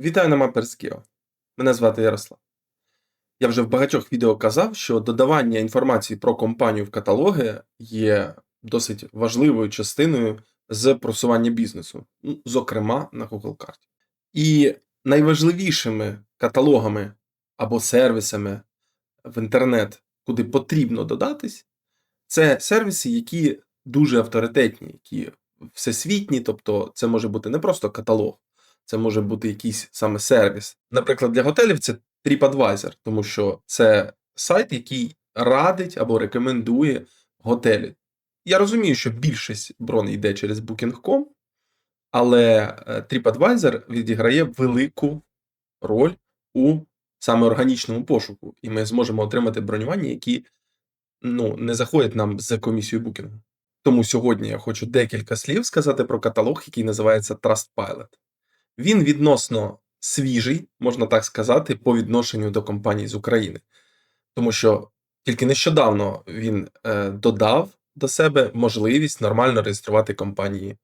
Вітаю на Maperskio. Мене звати Ярослав. Я вже в багатьох відео казав, що додавання інформації про компанію в каталоги є досить важливою частиною з просування бізнесу, ну, зокрема на Google карті. І найважливішими каталогами або сервісами в інтернет, куди потрібно додатись, це сервіси, які дуже авторитетні, які всесвітні, тобто це може бути не просто каталог, це може бути якийсь саме сервіс. Наприклад, для готелів це TripAdvisor, тому що це сайт, який радить або рекомендує готелі. Я розумію, що більшість броней йде через Booking.com, але е, TripAdvisor відіграє велику роль у саме органічному пошуку, і ми зможемо отримати бронювання, які ну, не заходять нам з комісією Booking. Тому сьогодні я хочу декілька слів сказати про каталог, який називається Trustpilot. Він відносно свіжий, можна так сказати, по відношенню до компаній з України. Тому що тільки нещодавно він е, додав до себе можливість нормально реєструвати компанії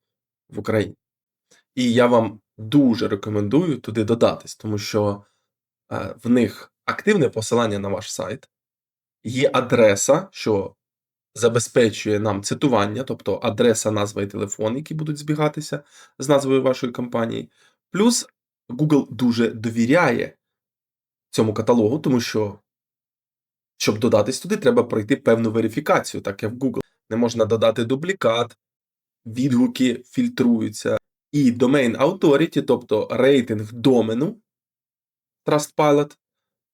в Україні. І я вам дуже рекомендую туди додатись, тому що е, в них активне посилання на ваш сайт, є адреса, що забезпечує нам цитування, тобто адреса, назва і телефон, які будуть збігатися з назвою вашої компанії. Плюс Google дуже довіряє цьому каталогу, тому що, щоб додатись туди, треба пройти певну верифікацію, так як в Google. Не можна додати дублікат, відгуки фільтруються. І Domain Authority, тобто рейтинг домену Trustpilot,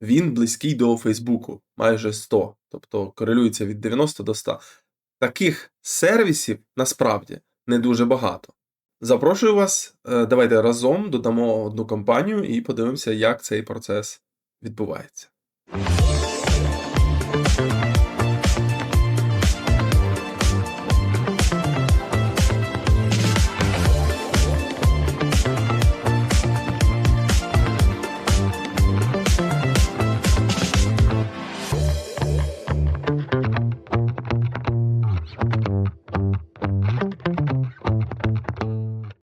він близький до Фейсбуку, майже 100, тобто корелюється від 90 до 100. Таких сервісів насправді не дуже багато. Запрошую вас, е, давайте разом додамо одну компанію і подивимося, як цей процес відбувається.